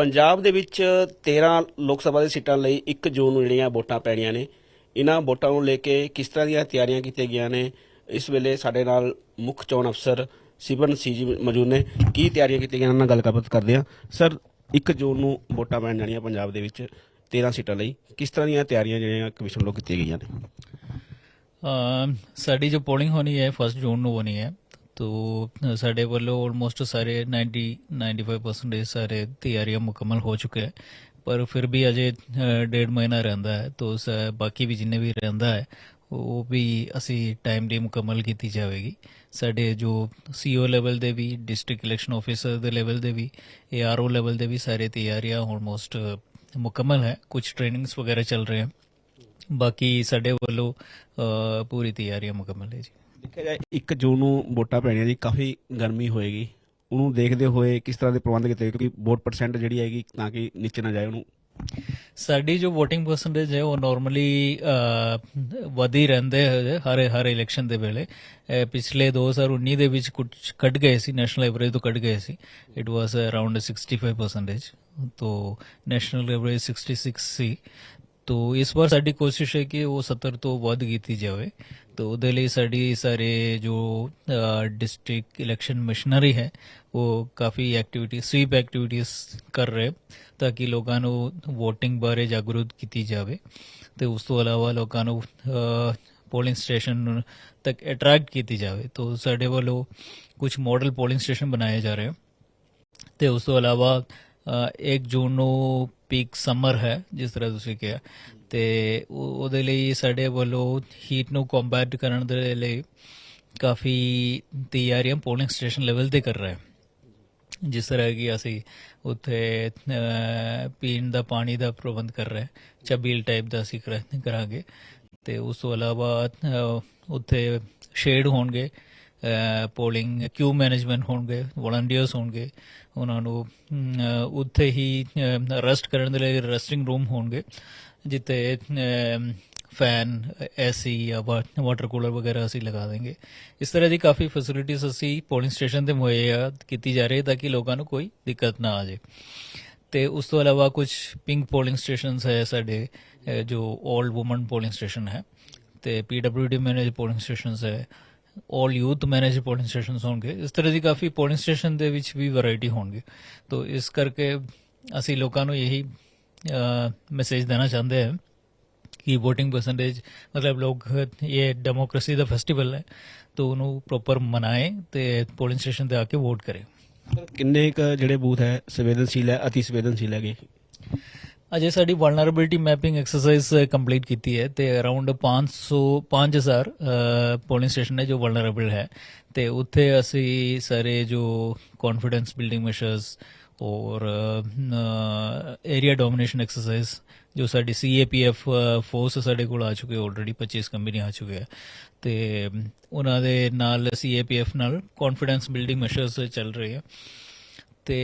ਪੰਜਾਬ ਦੇ ਵਿੱਚ 13 ਲੋਕ ਸਭਾ ਦੀ ਸੀਟਾਂ ਲਈ 1 ਜੂਨ ਨੂੰ ਜਿਹੜੀਆਂ ਵੋਟਾਂ ਪੈਣੀਆਂ ਨੇ, ਇਹਨਾਂ ਵੋਟਾਂ ਨੂੰ ਲੈ ਕੇ ਕਿਸ ਤਰ੍ਹਾਂ ਦੀਆਂ ਤਿਆਰੀਆਂ ਕੀਤੀਆਂ ਗਈਆਂ ਨੇ? ਇਸ ਵੇਲੇ ਸਾਡੇ ਨਾਲ ਮੁੱਖ ਚੋਣ ਅਫਸਰ ਸਿਵਨ ਸੀ ਜੀ ਮੌਜੂਦ ਨੇ। ਕੀ ਤਿਆਰੀਆਂ ਕੀਤੀਆਂ ਗਈਆਂ ਉਹਨਾਂ ਨਾਲ ਗੱਲਬਾਤ ਕਰਦੇ ਹਾਂ। ਸਰ 1 ਜੂਨ ਨੂੰ ਵੋਟਾਂ ਪੈਣ ਜਾਣੀਆਂ ਪੰਜਾਬ ਦੇ ਵਿੱਚ 13 ਸੀਟਾਂ ਲਈ। ਕਿਸ ਤਰ੍ਹਾਂ ਦੀਆਂ ਤਿਆਰੀਆਂ ਜਿਹੜੀਆਂ ਕਮਿਸ਼ਨ ਵੱਲੋਂ ਕੀਤੀਆਂ ਗਈਆਂ ਨੇ? ਸਾਡੀ ਜੋ ਪੋਲਿੰਗ ਹੋਣੀ ਹੈ 1 ਜੂਨ ਨੂੰ ਹੋਣੀ ਹੈ ਤੋ ਸਾਡੇ ਵੱਲੋਂ ਆਲਮੋਸਟ ਸਾਰੇ 90 95% ਸਾਰੇ ਤਿਆਰੀਆਂ ਮੁਕੰਮਲ ਹੋ ਚੁੱਕੇ ਹੈ। ਪਰ ਫਿਰ ਵੀ ਅਜੇ ਡੇਢ ਮਹੀਨਾ ਰਹਿੰਦਾ ਹੈ। ਤੋ, ਸ- ਬਾਕੀ ਵੀ ਜਿੰਨੇ ਵੀ ਰਹਿੰਦਾ ਹੈ, ਉਹ ਵੀ ਅਸੀਂ ਟਾਈਮ ਦੀ ਮੁਕੰਮਲ ਕੀਤੀ ਜਾਵੇਗੀ। ਸਾਡੇ ਜੋ ਸੀਓ ਲੈਵਲ ਦੇ ਵੀ ਡਿਸਟ੍ਰਿਕਟ ਇਲੈਕਸ਼ਨ ਆਫੀਸਰ ਦੇ ਲੈਵਲ ਦੇ ਵੀ ਏਆਰਓ ਲੈਵਲ ਦੇ ਵੀ ਸਾਰੇ ਤਿਆਰੀਆਂ ਆਲਮੋਸਟ ਮੁਕੰਮਲ ਹੈ। ਕੁਝ ਟ੍ਰੇਨਿੰਗਸ ਵਗੈਰਾ ਚੱਲ ਰਹੇ ਹਨ। ਬਾਕੀ ਸਾਡੇ ਵੱਲੋਂ ਪੂਰੀ ਤਿਆਰੀਆਂ ਮੁਕੰਮਲ ਹੈ ਜੀ। ਦੇਖਿਆ ਜਾਏ 1 ਜੂਨ ਨੂੰ ਵੋਟਾਂ ਪੈਣੀਆਂ ਜੀ ਕਾਫੀ ਗਰਮੀ ਹੋਏਗੀ। ਉਹਨੂੰ ਦੇਖਦੇ ਹੋਏ ਕਿਸ ਤਰ੍ਹਾਂ ਦੇ ਪ੍ਰਬੰਧ ਕੀਤੇ ਕਿਉਂਕਿ ਵੋਟ ਪਰਸੈਂਟ ਜਿਹੜੀ ਹੈਗੀ ਤਾਂ ਕਿ ਨੀਚੇ ਨਾ ਜਾਏ ਉਹਨੂੰ। ਸਾਡੀ ਜੋ VOTING ਪਰਸੈਂਟੇਜ ਹੈ ਉਹ ਨਾਰਮਲੀ ਵਧੀ ਰਹਿੰਦੇ ਹੈ ਹਰ ਹਰ ਇਲੈਕਸ਼ਨ ਦੇ ਵੇਲੇ। ਅ, ਪਿਛਲੇ 2019 ਦੇ ਵਿੱਚ ਕੁਝ ਕੱਟ ਗਏ ਸੀ ਨੈਸ਼ਨਲ ਐਵਰੇਜ ਤੋਂ ਕੱਟ ਗਏ ਸੀ। ਇਟ ਵਾਸ ਅਰਾਊਂਡ 65% ਤੋਂ ਨੈਸ਼ਨਲ ਐਵਰੇਜ 66 ਸੀ। ਤੋ ਇਸ ਵਾਰ ਸਾਡੀ ਕੋਸ਼ਿਸ਼ ਹੈ ਕਿ ਉਹ 70 ਤੋਂ ਵੱਧ ਕੀਤੀ ਜਾਵੇ। ਤੋ ਉਹਦੇ ਲਈ ਸਾਡੀ ਸਾਰੇ ਜੋ ਡਿਸਟ੍ਰਿਕਟ ਇਲੈਕਸ਼ਨ ਮਿਸ਼ਨਰੀ ਹੈ, ਉਹ ਕਾਫੀ ਐਕਟੀਵਿਟੀ ਸਵੀਪ ਐਕਟੀਵਿਟੀਜ਼ ਕਰ ਰਹੇ ਤਾਂ ਕਿ ਲੋਕਾਂ ਨੂੰ VOTING ਬਾਰੇ ਜਾਗਰੂਕ ਕੀਤੀ ਜਾਵੇ। ਤੇ ਉਸ ਤੋਂ ਇਲਾਵਾ ਲੋਕਾਂ ਨੂੰ ਪੋਲਿੰਗ ਸਟੇਸ਼ਨ ਤੱਕ ਅਟਰੈਕਟ ਕੀਤੀ ਜਾਵੇ। ਤੋ ਸਾਡੇ ਵੱਲੋਂ ਕੁਝ ਮਾਡਲ ਪੋਲਿੰਗ ਸਟੇਸ਼ਨ ਬਣਾਏ ਜਾ ਰਹੇ ਹਨ। ਤੇ ਉਸ ਤੋਂ ਇਲਾਵਾ 1 ਜੂਨ ਨੂੰ ਪੀਕ ਸਮਰ ਹੈ, ਜਿਸ ਤਰ੍ਹਾਂ ਤੁਸੀਂ ਕਿਹਾ। ਤੇ ਉਹਦੇ ਲਈ ਸਾਡੇ ਵੱਲੋਂ ਹੀਟ ਨੂੰ ਕੰਬੈਟ ਕਰਨ ਦੇ ਲਈ ਕਾਫੀ ਤਿਆਰੀਆਂ ਪੋਲਿੰਗ ਸਟੇਸ਼ਨ ਲੈਵਲ ਤੇ ਕਰ ਰਹੇ ਹਾਂ। ਜਿਸ ਤਰ੍ਹਾਂ ਕਿ ਅਸੀਂ ਉੱਥੇ ਪੀਣ ਦਾ ਪਾਣੀ ਦਾ ਪ੍ਰਬੰਧ ਕਰ ਰਹੇ ਚਬੀਲ ਟਾਈਪ ਦਾ ਅਸੀਂ ਕਰਾਂਗੇ। ਤੇ ਉਸ ਤੋਂ ਇਲਾਵਾ ਉੱਥੇ ਸ਼ੇਡ ਹੋਣਗੇ। ਪੋਲਿੰਗ ਕਿਊ ਮੈਨੇਜਮੈਂਟ ਹੋਣਗੇ ਵਲੰਟੀਅਰਸ ਹੋਣਗੇ, ਉਹਨਾਂ ਨੂੰ ਉੱਥੇ ਹੀ ਰੈਸਟ ਕਰਨ ਦੇ ਲਈ ਰੈਸਟਿੰਗ ਰੂਮ ਹੋਣਗੇ, ਜਿੱਥੇ ਫੈਨ ਐਸੀ ਜਾਂ ਵਾਟਰ ਕੂਲਰ ਵਗੈਰਾ ਅਸੀਂ ਲਗਾ ਦੇਂਗੇ। ਇਸ ਤਰ੍ਹਾਂ ਦੀ ਕਾਫੀ ਫੈਸਿਲਿਟੀਜ਼ ਅਸੀਂ ਪੋਲਿੰਗ ਸਟੇਸ਼ਨ ਤੇ ਮੁਹੱਈਆ ਕੀਤੀ ਜਾ ਰਹੀ ਹੈ ਤਾਂ ਕਿ ਲੋਕਾਂ ਨੂੰ ਕੋਈ ਦਿੱਕਤ ਨਾ ਆ ਜਾਏ। ਤੇ ਉਸ ਤੋਂ ਇਲਾਵਾ ਕੁਝ ਪਿੰਕ ਪੋਲਿੰਗ ਸਟੇਸ਼ਨਸ ਹੈ ਸਾਡੇ ਜੋ 올ਡ ਔਮਨ ਪੋਲਿੰਗ ਸਟੇਸ਼ਨ ਹੈ, ਤੇ ਪੀਡਬਲਯੂਡੀ ਮੈਨੇਜ ਪੋਲਿੰਗ ਸਟੇਸ਼ਨਸ ਹੈ 올 ਯੂਥ ਮੈਨੇਜ ਪੋਲਿੰਗ ਸਟੇਸ਼ਨਸ ਹੋਣਗੇ। ਇਸ ਤਰ੍ਹਾਂ ਦੀ ਕਾਫੀ ਪੋਲਿੰਗ ਸਟੇਸ਼ਨ ਦੇ ਵਿੱਚ ਵੀ ਵੈਰਾਈਟੀ ਹੋਣਗੇ। ਤੋ ਇਸ ਕਰਕੇ ਅਸੀਂ ਲੋਕਾਂ ਨੂੰ ਇਹੀ ਮੈਸੇਜ ਦੇਣਾ ਚਾਹੁੰਦੇ ਹਾਂ ਕਿ VOTING ਪਰਸੈਂਟੇਜ ਮਤਲਬ ਲੋਕ, ਇਹ ਡੈਮੋਕ੍ਰੇਸੀ ਦਾ ਫੈਸਟੀਵਲ ਹੈ, ਤੋ ਉਹਨੂੰ ਪ੍ਰੋਪਰ ਮਨਾਏ ਤੇ ਪੋਲਿੰਗ ਸਟੇਸ਼ਨ ਤੇ ਆ ਕੇ ਵੋਟ ਕਰੇ। ਕਿੰਨੇ ਕ ਜਿਹੜੇ ਬੂਥ ਹੈ? ਸੰਵੇਦਨਸ਼ੀਲ ਹੈ, ਅਤੀ ਸੰਵੇਦਨਸ਼ੀਲ ਹੈਗੇ? ਅਜੇ ਸਾਡੀ ਵਲਨਰੇਬਿਲਟੀ ਮੈਪਿੰਗ ਐਕਸਰਸਾਈਜ਼ ਕੰਪਲੀਟ ਕੀਤੀ ਹੈ ਤੇ ਅਰਾਊਂਡ 500 5000 ਪੋਲਿੰਗ ਸਟੇਸ਼ਨ ਹੈ ਜੋ ਵਲਨਰੇਬਲ ਹੈ ਤੇ ਉੱਥੇ ਅਸੀਂ ਸਾਰੇ ਜੋ ਕੌਨਫੀਡੈਂਸ ਬਿਲਡਿੰਗ ਮੈਸ਼ਰਸ ਔਰ ਏਰੀਆ ਡੋਮੀਨੇਸ਼ਨ ਐਕਸਰਸਾਈਜ਼ ਜੋ ਸਾਡੀ ਸੀਏਪੀਐਫ ਫੋਰਸ ਸਾਡੇ ਕੋਲ ਆ ਚੁੱਕੇ ਆਲਰੇਡੀ 25 ਕੰਪਨੀ ਆ ਚੁੱਕੇ ਆ ਤੇ ਉਹਨਾਂ ਦੇ ਨਾਲ ਸੀਏਪੀਐਫ ਨਾਲ ਕੌਨਫੀਡੈਂਸ ਬਿਲਡਿੰਗ ਮੈਸ਼ਰਸ ਚੱਲ ਰਹੇ ਹੈ ਤੇ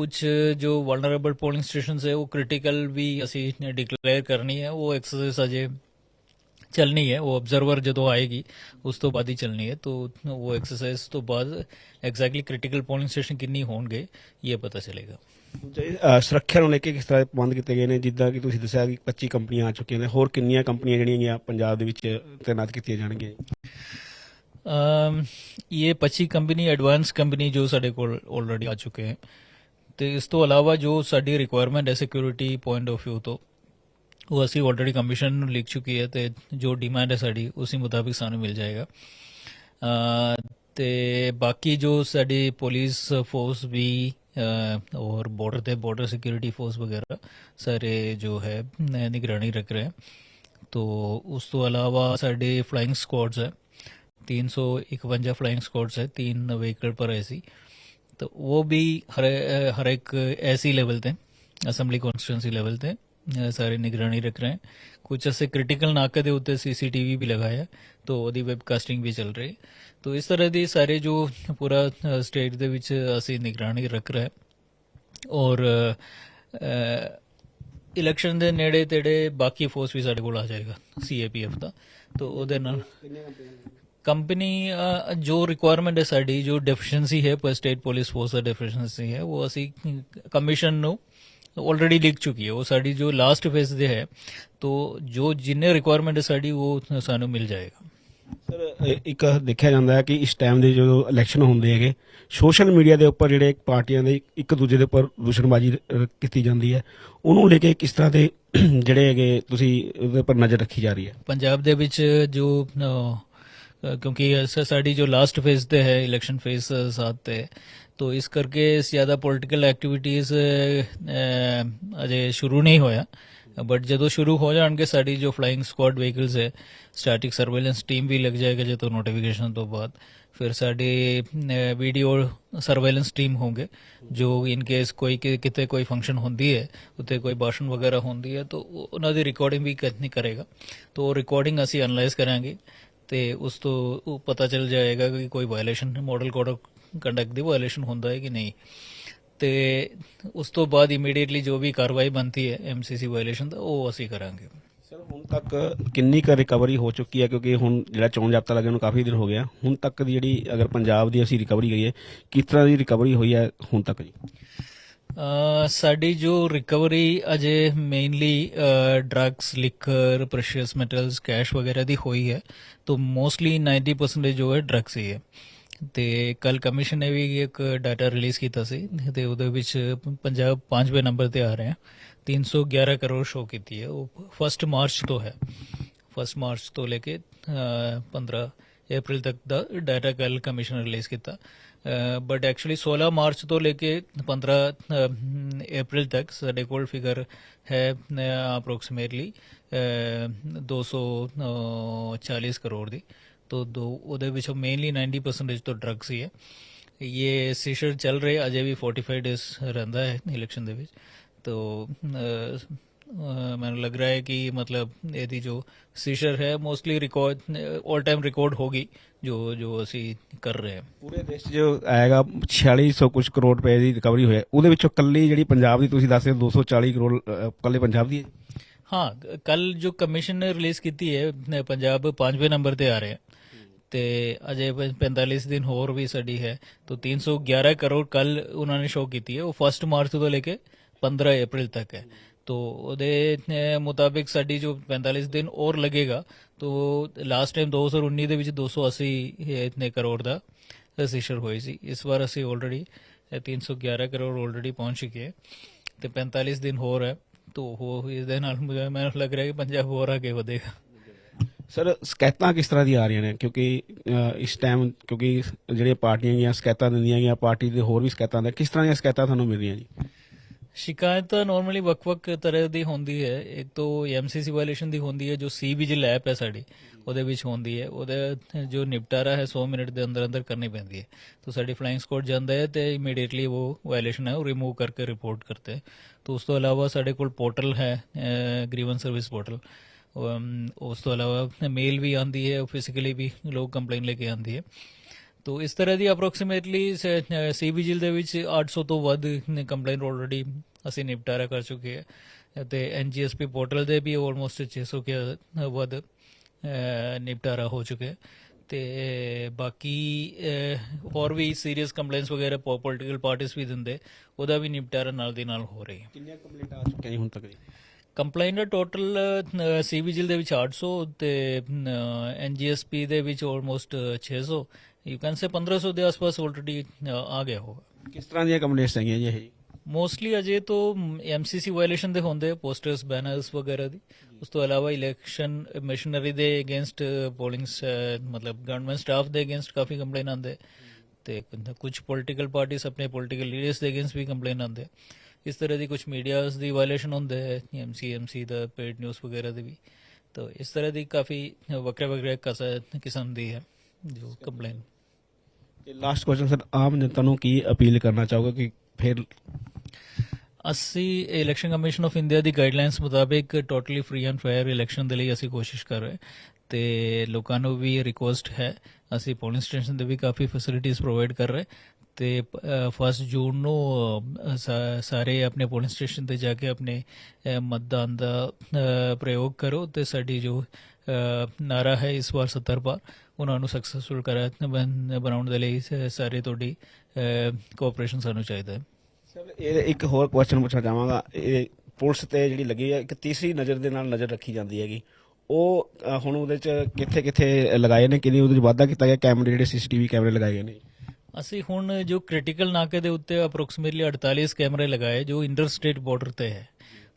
ਕੁਝ ਜੋ ਵਲਨਰੇਬਲ ਪੋਲਿੰਗ ਸਟੇਸ਼ਨਸ ਹੈ ਉਹ ਕ੍ਰਿਟੀਕਲ ਵੀ ਅਸੀਂ ਡਿਕਲੇਅਰ ਕਰਨੀ ਹੈ ਉਹ ਐਕਸਰਸਾਈਜ਼ ਅਜੇ ਚੱਲਣੀ ਹੈ ਉਹ ਆਬਜ਼ਰਵਰ ਜਦੋਂ ਆਏਗੀ ਉਸ ਤੋਂ ਬਾਅਦ ਹੀ ਚੱਲਣੀ ਹੈ ਤੋਂ ਉਹ ਐਕਸਰਸਾਈਜ਼ ਤੋਂ ਬਾਅਦ ਐਗਜ਼ੈਕਟਲੀ ਕ੍ਰਿਟੀਕਲ ਪੋਲਿੰਗ ਸਟੇਸ਼ਨ ਕਿੰਨੀ ਹੋਣਗੇ ਇਹ ਪਤਾ ਚੱਲੇਗਾ। ਸੁਰੱਖਿਆ ਨੂੰ ਲੈ ਕੇ ਕਿਸ ਤਰ੍ਹਾਂ ਦੇ ਪ੍ਰਬੰਧ ਕੀਤੇ ਗਏ ਨੇ? ਜਿੱਦਾਂ ਕਿ ਤੁਸੀਂ ਦੱਸਿਆ ਕਿ 25 ਕੰਪਨੀਆਂ ਆ ਚੁੱਕੀਆਂ ਨੇ ਹੋਰ ਕਿੰਨੀਆਂ ਕੰਪਨੀਆਂ ਜਿਹੜੀਆਂ ਪੰਜਾਬ ਦੇ ਵਿੱਚ ਤੈਨਾਤ ਕੀਤੀਆਂ ਜਾਣਗੀਆਂ? ਇਹ 25 ਕੰਪਨੀ ਐਡਵਾਂਸ ਕੰਪਨੀ ਜੋ ਸਾਡੇ ਕੋਲ ਆਲਰੇਡੀ ਆ ਚੁੱਕੇ ਹੈ ਤੇ ਇਸ ਤੋਂ ਇਲਾਵਾ ਜੋ ਸਾਡੀ ਰਿਕੁਆਇਰਮੈਂਟ ਹੈ ਸਿਕਿਉਰਿਟੀ ਪੁਆਇੰਟ ਆਫ View ਤੋਂ ਉਹ ਅਸੀਂ ਆਲਰੇਡੀ ਕਮਿਸ਼ਨ ਨੂੰ ਲਿਖ ਚੁੱਕੀ ਹੈ ਤੇ ਜੋ ਡਿਮਾਂਡ ਹੈ ਸਾਡੀ ਉਸੇ ਮੁਤਾਬਿਕ ਸਾਨੂੰ ਮਿਲ ਜਾਏਗਾ ਤੇ ਬਾਕੀ ਜੋ ਸਾਡੀ ਪੁਲਿਸ ਫੋਰਸ ਵੀ और बॉर्डर थे बॉर्डर सिक्योरिटी फोर्स वगैरह सारे जो है निगरानी रख रहे हैं तो उस तो अलावा साढ़े फ्लाइंग स्क्वाड्स है तीन सौ इकवंजा फ्लाइंग स्क्वाड्स है तीन व्हीकल पर ऐसी तो वो भी हर हर एक ऐसी लेवल थे ਅਸੈਂਬਲੀ ਕਨਸਟੀਟੂਐਂਸੀ ਲੈਵਲ ਤੇ ਅ, ਸਾਰੇ ਨਿਗਰਾਨੀ ਰੱਖ ਰਹੇ हैं ਕੁਝ ਐਸੇ ਕ੍ਰਿਟੀਕਲ ਨਾਕੇ ਦੇ ਉੱਤੇ ਸੀਸੀਟੀਵੀ ਵੀ ਲਗਾਇਆ तो ਉਹਦੀ ਵੈਬਕਾਸਟਿੰਗ ਵੀ ਚੱਲ ਰਹੀ तो ਇਸ ਤਰ੍ਹਾਂ ਦੀ ਸਾਰੇ ਜੋ ਪੂਰਾ ਸਟੇਟ ਦੇ ਵਿੱਚ ਅਸੀਂ ਨਿਗਰਾਨੀ ਰੱਖ ਰਹੇ ਔਰ ਇਲੈਕਸ਼ਨ ਦੇ ਨੇੜੇ ਤੇੜੇ ਬਾਕੀ ਫੋਰਸ ਵੀ ਸਾਡੇ ਕੋਲ ਆ ਜਾਏਗਾ ਸੀਏਪੀਐਫ ਦਾ तो ਉਹਦੇ ਨਾਲ ਕੰਪਨੀ ਜੋ ਰਿਕੁਆਇਰਮੈਂਟ ਹੈ ਸਾਡੀ ਜੋ ਡੈਫੀਸ਼ੀਐਂਸੀ ਹੈ ਪਰ ਸਟੇਟ ਪੁਲਿਸ ਫੋਰਸ ਦਾ ਡੈਫੀਸ਼ੀਐਂਸੀ ਹੈ ਉਹ ਅਸੀਂ ਕਮਿਸ਼ਨ ਨੂੰ ਆਲਰੇਡੀ ਲਿਖ ਚੁੱਕੀ ਹੈ। ਉਹ ਸਾਡੀ ਜੋ ਲਾਸਟ ਫੇਜ਼ ਦੇ ਹੈ ਤੋ ਜੋ ਜਿੰਨੇ ਰਿਕੁਆਇਰਮੈਂਟ ਹੈ ਸਾਡੀ ਉਹ ਸਾਨੂੰ ਮਿਲ ਜਾਏਗਾ। ਸਰ ਇੱਕ ਦੇਖਿਆ ਜਾਂਦਾ ਹੈ ਕਿ ਇਸ ਟਾਈਮ ਦੇ ਜਦੋਂ ਇਲੈਕਸ਼ਨ ਹੁੰਦੇ ਹੈਗੇ ਸੋਸ਼ਲ ਮੀਡੀਆ ਦੇ ਉੱਪਰ ਜਿਹੜੇ ਪਾਰਟੀਆਂ ਦੇ ਇੱਕ ਦੂਜੇ ਦੇ ਉੱਪਰ ਦੂਸ਼ਣਬਾਜ਼ੀ ਕੀਤੀ ਜਾਂਦੀ ਹੈ। ਉਹਨੂੰ ਲੈ ਕੇ ਕਿਸ ਤਰ੍ਹਾਂ ਦੇ ਜਿਹੜੇ ਹੈਗੇ ਤੁਸੀਂ ਉਹਦੇ ਉੱਪਰ ਨਜ਼ਰ ਰੱਖੀ ਜਾ ਰਹੀ ਹੈ? ਪੰਜਾਬ ਦੇ ਵਿੱਚ ਜੋ ਅ, ਅ, ਕਿਉਂਕਿ ਸ- ਸਾਡੀ ਜੋ ਲਾਸਟ ਫੇਜ਼ ਤੇ ਹੈ ਇਲੈਕਸ਼ਨ ਫੇਜ਼ ਸਾਥ ਤੇ ਤੋ ਇਸ ਕਰਕੇ ਜ਼ਿਆਦਾ ਪੋਲਿਟੀਕਲ ਐਕਟੀਵਿਟੀਜ਼ ਅਜੇ ਸ਼ੁਰੂ ਨਹੀਂ ਹੋਇਆ ਬਟ ਜਦੋਂ ਸ਼ੁਰੂ ਹੋ ਜਾਣਗੇ ਸਾਡੀ ਜੋ ਫਲਾਈਂਗ ਸਕੁਆਡ ਵਹੀਕਲਸ ਹੈ ਸਟੈਟਿਕ ਸਰਵੇਲੈਂਸ ਟੀਮ ਵੀ ਲੱਗ ਜਾਏਗਾ ਜਦੋਂ ਨੋਟੀਫਿਕੇਸ਼ਨ ਤੋਂ ਬਾਅਦ ਫਿਰ ਸਾਡੇ ਵੀਡੀਓ ਸਰਵੇਲੈਂਸ ਟੀਮ ਹੋਣਗੇ ਜੋ ਇਨ ਕੇਸ ਕੋਈ ਕਿ- ਕਿਤੇ ਕੋਈ ਫੰਕਸ਼ਨ ਹੁੰਦੀ ਹੈ ਉੱਤੇ ਕੋਈ ਭਾਸ਼ਣ ਵਗੈਰਾ ਹੁੰਦੀ ਹੈ ਤਾਂ ਉਹ- ਉਹਨਾਂ ਦੀ ਰਿਕਾਰਡਿੰਗ ਵੀ ਕਰਨੀ ਕਰੇਗਾ ਤਾਂ ਤੇ ਉਸ ਤੋਂ ਉਹ ਪਤਾ ਚੱਲ ਜਾਏਗਾ ਕਿ ਕੋਈ violation model code of conduct the violation ਹੁੰਦਾ ਹੈ ਕਿ ਨਹੀਂ। ਤੇ ਉਸ ਤੋਂ ਬਾਅਦ ਇਮੀਡੀਏਟਲੀ ਜੋ ਵੀ ਕਾਰਵਾਈ ਬਣਦੀ ਹੈ ਐਮਸੀਸੀ ਵਾਇਲੇਸ਼ਨ ਦਾ, ਉਹ ਅਸੀਂ ਕਰਾਂਗੇ। ਸਰ ਹੁਣ ਤੱਕ ਕਿੰਨੀ ਕੁ ਰਿਕਵਰੀ ਹੋ ਚੁੱਕੀ ਹੈ? ਕਿਉਂਕਿ ਹੁਣ ਜਿਹੜਾ ਚੋਣ ਜਾਬਤਾ ਲੱਗਿਆ ਨੂੰ ਕਾਫੀ ਦਿਨ ਹੋ ਗਿਆ। ਹੁਣ ਤੱਕ ਦੀ ਜਿਹੜੀ ਅਗਰ ਪੰਜਾਬ ਦੀ ਅਸੀਂ ਰਿਕਵਰੀ ਕਰੀਏ, ਕਿਸ ਤਰ੍ਹਾਂ ਦੀ ਰਿਕਵਰੀ ਹੋਈ ਹੈ ਹੁਣ ਤੱਕ ਜੀ? ਸਾਡੀ ਜੋ ਰਿਕਵਰੀ ਅਜੇ mainly drugs liquor precious metals cash ਵਗੈਰਾ ਦੀ ਹੋਈ ਹੈ ਤਾਂ ਮੋਸਟਲੀ 90% ਜੋ ਹੈ ਡਰੱਗਸ ਹੀ ਹੈ। ਤੇ ਕੱਲ ਕਮਿਸ਼ਨ ਨੇ ਵੀ ਇੱਕ ਡਾਟਾ ਰਿਲੀਜ਼ ਕੀਤਾ ਸੀ ਤੇ ਉਹਦੇ ਵਿੱਚ ਪੰਜਾਬ 5ਵੇਂ ਨੰਬਰ ਤੇ ਆ ਰਹੇ ਹੈ 311 ਕਰੋੜ ਸ਼ੋ ਕੀਤੀ ਹੈ। ਉਹ 1 ਮਾਰਚ ਤੋਂ ਹੈ। 1 ਮਾਰਚ ਤੋਂ ਲੈ ਕੇ ਅ, 15 ਅਪ੍ਰੈਲ ਤੱਕ ਦਾ ਡਾਟਾ ਕੱਲ ਕਮਿਸ਼ਨ ਰਿਲੀਜ਼ ਕੀਤਾ ਬਟ ਐਕਚੁਅਲੀ 16 ਮਾਰਚ ਤੋਂ ਲੈ ਕੇ 15 ਅਪ੍ਰੈਲ ਤੱਕ ਸਾਡੇ ਕੋਲ ਫਿਗਰ ਹੈ ਅਪਰੋਕਸੀਮੇਟਲੀ 240 ਕਰੋੜ ਦੀ ਤੋ ਦੋ ਉਹਦੇ ਵਿੱਚੋਂ ਮੇਨਲੀ 90% ਤੋਂ ਡਰੱਗਸ ਹੀ ਹੈ ਇਹ ਸੈਸ਼ਨ ਚੱਲ ਰਿਹਾ ਅਜੇ ਵੀ 45 ਡੇਸ ਰਹਿੰਦਾ ਹੈ ਇਲੈਕਸ਼ਨ ਦੇ ਵਿੱਚ ਤੋ ਮੈਨੂੰ ਲੱਗ ਰਿਹਾ ਹੈ ਕਿ ਮਤਲਬ ਇਹਦੀ ਜੋ ਸੀਸ਼ਰ ਹੈ ਮੋਸਟਲੀ ਰਿਕਾਰਡ 올 ਟਾਈਮ ਰਿਕਾਰਡ ਹੋਗੀ ਜੋ ਜੋ ਅਸੀਂ ਕਰ ਰਹੇ ਹਾਂ। ਪੂਰੇ ਦੇਸ਼ 'ਚ ਜੋ ਆਏਗਾ 4600 ਕੁਝ ਕਰੋੜ ਰੁਪਏ ਦੀ ਰਿਕਵਰੀ ਹੋਈ ਹੈ। ਉਹਦੇ ਵਿੱਚੋਂ ਕੱਲੀ ਜਿਹੜੀ ਪੰਜਾਬ ਦੀ ਤੁਸੀਂ ਦੱਸ ਰਹੇ ਹੋ 240 ਕਰੋੜ ਕੱਲੇ ਪੰਜਾਬ ਦੀ ਹੈ? ਹਾਂ ਕੱਲ ਜੋ ਕਮਿਸ਼ਨ ਨੇ ਰਿਲੀਜ਼ ਕੀਤੀ ਹੈ ਪੰਜਾਬ ਪੰਜਵੇਂ ਨੰਬਰ ਤੇ ਆ ਰਿਹਾ ਤੇ ਅਜੇ ਪ- 45 ਦਿਨ ਹੋਰ ਵੀ ਸਾਡੀ ਹੈ। ਤਾਂ 311 ਕਰੋੜ ਕੱਲ ਉਹਨਾਂ ਨੇ ਸ਼ੋ ਕੀਤੀ ਹੈ। ਉਹ 1 ਮਾਰਚ ਤੋਂ ਲੈ ਕੇ 15 ਅਪ੍ਰੈਲ ਤੱਕ ਹੈ। तो ਉਹਦੇ ਮੁਤਾਬਿਕ ਸਾਡੀ ਜੋ 45 ਦਿਨ ਔਰ ਲੱਗੇਗਾ, ਤੋ ਲਾਸਟ ਟਾਈਮ 2019 ਦੇ ਵਿੱਚ 280 ਇਤਨੇ ਕਰੋੜ ਦਾ ਰਜਿਸਟਰ ਹੋਈ ਸੀ। ਇਸ ਵਾਰ ਅਸੀਂ ਆਲਰੇਡੀ 311 ਕਰੋੜ ਆਲਰੇਡੀ ਪਹੁੰਚ ਚੁੱਕੇ ਹੈ ਤੇ 45 ਦਿਨ ਹੋਰ ਹੈ। ਤੋ ਉਹ ਇਸ ਦੇ ਨਾਲ ਮੈਨੂੰ ਲੱਗ ਰਿਹਾ ਕਿ ਪੰਜਾਬ ਹੋਰ ਅੱਗੇ ਵਧੇਗਾ। ਸਰ ਸ਼ਿਕਾਇਤਾਂ ਕਿਸ ਤਰ੍ਹਾਂ ਦੀ ਆ ਰਹੀਆਂ ਨੇ? ਕਿਉਂਕਿ ਇਸ ਟਾਈਮ ਕਿਉਂਕਿ ਜਿਹੜੀਆਂ ਪਾਰਟੀਆਂ ਗਈਆਂ, ਸ਼ਿਕਾਇਤਾਂ ਦਿੰਦੀਆਂ ਗਈਆਂ, ਪਾਰਟੀ ਦੇ ਹੋਰ ਵੀ ਸ਼ਿਕਾਇਤਾਂ ਨੇ ਕਿਸ ਤਰ੍ਹਾਂ ਦੀਆਂ ਸ਼ਿਕਾਇਤਾਂ ਤੁਹਾਨੂੰ ਮਿਲ ਰਹੀਆਂ ਜੀ? ਸ਼ਿਕਾਇਤ ਤਾਂ ਨਾਰਮਲੀ ਵੱਖ-ਵੱਖ ਤਰ੍ਹਾਂ ਦੀ ਹੁੰਦੀ ਹੈ। ਇੱਕ ਤੋਂ ਐਮਸੀਸੀ ਵਾਇਲੇਸ਼ਨ ਦੀ ਹੁੰਦੀ ਹੈ, ਜੋ ਸੀ ਵਿਜਿਲ ਐਪ ਹੈ ਸਾਡੀ, ਉਹਦੇ ਵਿੱਚ ਹੁੰਦੀ ਹੈ। ਉਹਦਾ ਜੋ ਨਿਪਟਾਰਾ ਹੈ 100 ਮਿੰਟ ਦੇ ਅੰਦਰ ਅੰਦਰ ਕਰਨੀ ਪੈਂਦੀ ਹੈ। ਤਾਂ ਸਾਡੀ ਫਲਾਈਂਗ ਸਕੁਆਡ ਜਾਂਦਾ ਹੈ ਤੇ ਇਮੀਡੀਏਟਲੀ ਉਹ ਵਾਇਲੇਸ਼ਨ ਹੈ, ਉਹ ਰਿਮੂਵ ਕਰਕੇ ਰਿਪੋਰਟ ਕਰਤੇ ਹੈ। ਤਾਂ ਉਸ ਤੋਂ ਇਲਾਵਾ ਸਾਡੇ ਕੋਲ ਪੋਰਟਲ ਹੈ ਗ੍ਰੀਵੈਂਸ ਸਰਵਿਸ ਪੋਰਟਲ ਉਸ ਤੋਂ ਇਲਾਵਾ ਮੇਲ ਵੀ ਆਂਦੀ ਹੈ ਫਿਜ਼ੀਕਲੀ ਵੀ ਲੋਕ ਕੰਪਲੇਨ ਲੈ ਕੇ ਆਂਦੀ ਹੈ। ਤੋ ਇਸ ਤਰ੍ਹਾਂ ਦੀ ਅਪਰੋਕਸੀਮੇਟਲੀ ਸੀ ਵਿਜਿਲ ਦੇ ਵਿੱਚ 800 ਤੋਂ ਵੱਧ ਕੰਪਲੇਂਟ ਆਲਰੇਡੀ ਅਸੀਂ ਨਿਪਟਾਰਾ ਕਰ ਚੁੱਕੇ ਹਾਂ ਤੇ ਐਨਜੀਐਸਪੀ ਪੋਰਟਲ ਦੇ ਵੀ ਆਲਮੋਸਟ 600 ਕੇ ਵੱਧ ਨਿਪਟਾਰਾ ਹੋ ਚੁੱਕਿਆ। ਤੇ ਬਾਕੀ ਹੋਰ ਵੀ ਸੀਰੀਅਸ ਕੰਪਲੇਂਟਸ ਵਗੈਰਾ ਪੋਲਿਟੀਕਲ ਪਾਰਟੀਆਂ ਵੀ ਦਿੰਦੇ ਉਹਦਾ ਵੀ ਨਿਪਟਾਰਾ ਨਾਲ ਦੀ ਨਾਲ ਹੋ ਰਹੀ ਹੈ। ਕਿੰਨੀਆਂ ਕੰਪਲੀਟ ਆ ਚੁੱਕੀਆਂ ਹੁਣ ਤੱਕ ਜੀ? ਕੰਪਲੇਂਟ ਟੋਟਲ ਸੀ ਵਿਜਿਲ ਦੇ ਵਿੱਚ 800 ਤੇ ਐਨਜੀਐਸਪੀ ਦੇ ਵਿੱਚ ਆਲਮੋਸਟ 600 ਯੂ ਕੈਨ ਸੇ 1500 ਦੇ ਆਸ-ਪਾਸ ਆਲਰੇਡੀ ਆ ਗਿਆ ਹੋਗਾ ਕਿਸ ਤਰ੍ਹਾਂ ਦੀਆਂ ਕੰਪਲੇਂਟਸ ਹੈਗੀਆਂ ਜੀ ਇਹ? ਮੋਸਟਲੀ ਅਜੇ ਤੋਂ ਐਮਸੀਸੀ ਵਾਇਲੇਸ਼ਨ ਦੇ ਹੁੰਦੇ ਪੋਸਟਰਸ ਬੈਨਰਸ ਵਗੈਰਾ ਦੀ। ਉਸ ਤੋਂ ਇਲਾਵਾ ਇਲੈਕਸ਼ਨ ਮਸ਼ੀਨਰੀ ਦੇ ਅਗੇਂਸਟ ਪੋਲਿੰਗ ਮਤਲਬ ਗਵਰਨਮੈਂਟ ਸਟਾਫ ਦੇ ਅਗੇਂਸਟ ਕਾਫੀ ਕੰਪਲੇਨ ਆਉਂਦੇ ਤੇ ਕੁਝ ਪੋਲਿਟੀਕਲ ਪਾਰਟੀਆਂ ਆਪਣੇ ਪੋਲਿਟੀਕਲ ਲੀਡਰਸ ਦੇ ਅਗੇਂਸਟ ਵੀ ਕੰਪਲੇਨ ਆਉਂਦੇ ਇਸ ਤਰ੍ਹਾਂ ਦੀ ਕੁਝ ਮੀਡੀਆਸ ਦੀ ਵਾਇਲੇਸ਼ਨ ਹੁੰਦੇ ਹੈ ਐਮਸੀ ਐਮਸੀ ਦਾ ਪੇਡ ਨਿਊਜ਼ ਵਗੈਰਾ ਦੇ ਵੀ। ਤਾਂ ਇਸ ਤਰ੍ਹਾਂ ਦੀ ਕਾਫੀ ਵੱਖਰੇ ਵੱਖਰੇ ਕਸ- ਕਿਸਮ ਦੀ ਹੈ। ਜੋ ਕੰਪਲੇਨ ਤੇ ਲਾਸਟ ਕੁਐਸਚਨ ਸਰ ਆਮ ਜਨਤਾ ਨੂੰ ਕੀ ਅਪੀਲ ਕਰਨਾ ਚਾਹੋਗੇ ਕਿ ਫਿਰ ਅਸੀਂ ਇਲੈਕਸ਼ਨ ਕਮਿਸ਼ਨ ਆਫ ਇੰਡੀਆ ਦੀ ਗਾਈਡਲਾਈਨਸ ਮੁਤਾਬਿਕ totally free and fair election ਦੇ ਲਈ ਅਸੀਂ ਕੋਸ਼ਿਸ਼ ਕਰ ਰਹੇ ਤੇ ਲੋਕਾਂ ਨੂੰ ਵੀ ਰਿਕੁਐਸਟ ਹੈ। ਅਸੀਂ ਪੋਲਿੰਗ ਸਟੇਸ਼ਨ ਦੇ ਵੀ ਕਾਫੀ ਫੈਸਿਲਿਟੀਆਂ ਪ੍ਰੋਵਾਈਡ ਕਰ ਰਹੇ ਤੇ 1 ਜੂਨ ਨੂੰ ਸਾਰੇ ਆਪਣੇ ਪੋਲਿੰਗ ਸਟੇਸ਼ਨ ਤੇ ਜਾ ਕੇ ਆਪਣੇ ਮਤਦਾਨ ਦਾ ਪ੍ਰਯੋਗ ਕਰੋ ਤੇ ਸਾਡੀ ਜੋ ਨਾਰਾ ਹੈ ਇਸ ਵਾਰ 70 ਪਾਰ ਉਹਨਾਂ ਨੂੰ ਸਕਸੈਸਫੁਲ ਕਰਾ ਬਣ- ਬਣਾਉਣ ਦੇ ਲਈ ਸਾਰੇ ਤੁਹਾਡੀ ਕੋਆਪਰੇਸ਼ਨ ਸਾਨੂੰ ਚਾਹੀਦਾ ਹੈ। ਸਰ ਇਹ ਇੱਕ ਹੋਰ ਕੁਐਸਚਨ ਪੁੱਛਣਾ ਚਾਹਾਂਗਾ। ਇਹ ਪੁਲਿਸ ਤੇ ਜਿਹੜੀ ਲੱਗੀ ਹੈ ਇੱਕ ਤੀਸਰੀ ਨਜ਼ਰ ਦੇ ਨਾਲ ਨਜ਼ਰ ਰੱਖੀ ਜਾਂਦੀ ਹੈਗੀ। ਉਹ ਹੁਣ ਉਹਦੇ ਚ ਕਿੱਥੇ ਕਿੱਥੇ ਲਗਾਏ ਨੇ ਕਿੰਨੀ ਉਹਦੇ ਚ ਵਾਧਾ ਕੀਤਾ ਗਿਆ ਕੈਮਰੇ ਜਿਹੜੇ ਸੀਸੀਟੀਵੀ ਕੈਮਰੇ ਲਗਾਏ ਗਏ ਨੇ? ਅਸੀਂ ਹੁਣ ਜੋ ਕ੍ਰਿਟੀਕਲ ਨਾਕੇ ਦੇ ਉੱਤੇ ਅਪਰੋਕਸੀਮੇਟਲੀ 48 ਕੈਮਰੇ ਲਗਾਏ ਜੋ ਇੰਟਰ ਸਟੇਟ ਬਾਰਡਰ ਤੇ ਹੈ।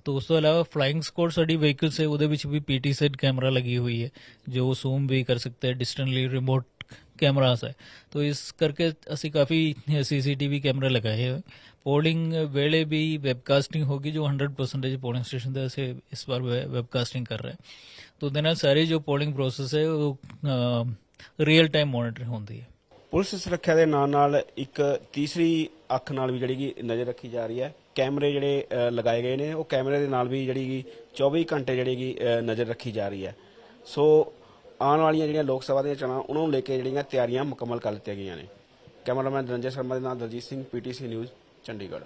ਤੋਂ ਉਸ ਤੋਂ ਇਲਾਵਾ ਫਲਾਈਂਗ ਸਕੁਆਡ ਸਾਡੀ ਵਹੀਕਲਸ ਹੈ ਉਹਦੇ ਵਿੱਚ ਵੀ ਪੀਟੀ ਸੈਟ ਕੈਮਰਾ ਲੱਗੀ ਹੋਈ ਹੈ ਜੋ ਜ਼ੂਮ ਵੀ ਕਰ ਸਕਤੇ ਹੈ ਡਿਸਟੈਂਟਲੀ ਰਿਮੋਟ ਕੈਮਰਾਸ ਹੈ ਤੋਂ ਇਸ ਕਰਕੇ ਅਸੀਂ ਕਾਫੀ ਸੀਸੀਟੀਵੀ ਕੈਮਰੇ ਲਗਾਏ ਹੋਏ ਪੋਲਿੰਗ ਵੇਲੇ ਵੀ ਵੈਬਕਾਸਟਿੰਗ ਹੋਗੀ ਜੋ 100% ਪੋਲਿੰਗ ਸਟੇਸ਼ਨ ਤੇ ਅਸੀਂ ਇਸ ਵਾਰ ਵੈਬਕਾਸਟਿੰਗ ਕਰ ਰਹੇ ਹਾਂ ਤੋਂ ਉਹਦੇ ਨਾਲ ਸਾਰੇ ਜੋ ਪੋਲਿੰਗ ਪ੍ਰੋਸੈਸ ਹੈ ਉਹ ਰੀਅਲ ਟਾਈਮ ਮੋਨੀਟਰ ਹੁੰਦੀ ਹੈ ਪੁਲਿਸ ਸੁਰੱਖਿਆ ਦੇ ਨਾਲ ਨਾਲ ਇੱਕ ਤੀਸਰੀ ਅੱਖ ਨਾਲ ਵੀ ਜਿਹੜੀ ਕਿ ਨਜ਼ਰ ਰੱਖੀ ਜਾ ਰਹੀ ਹੈ। ਕੈਮਰੇ ਜਿਹੜੇ ਲਗਾਏ ਗਏ ਨੇ। ਉਹ ਕੈਮਰੇ ਦੇ ਨਾਲ ਵੀ ਜਿਹੜੀ ਕਿ 24 ਘੰਟੇ ਜਿਹੜੀ ਕਿ ਨਜ਼ਰ ਰੱਖੀ ਜਾ ਰਹੀ ਹੈ। ਸੋ, ਆਉਣ ਵਾਲੀਆਂ ਜਿਹੜੀਆਂ ਲੋਕ ਸਭਾ ਦੀਆਂ ਚੋਣਾਂ, ਉਹਨਾਂ ਨੂੰ ਲੈ ਕੇ ਜਿਹੜੀਆਂ ਤਿਆਰੀਆਂ ਮੁਕੰਮਲ ਕਰ ਲਿੱਤੀਆਂ ਗਈਆਂ ਨੇ। ਕੈਮਰਾਮੈਨ ਰੰਜਨ ਸ਼ਰਮਾ ਦੇ ਨਾਲ ਦਲਜੀਤ ਸਿੰਘ, ਪੀਟੀਸੀ ਨਿਊਜ਼, ਚੰਡੀਗੜ੍ਹ।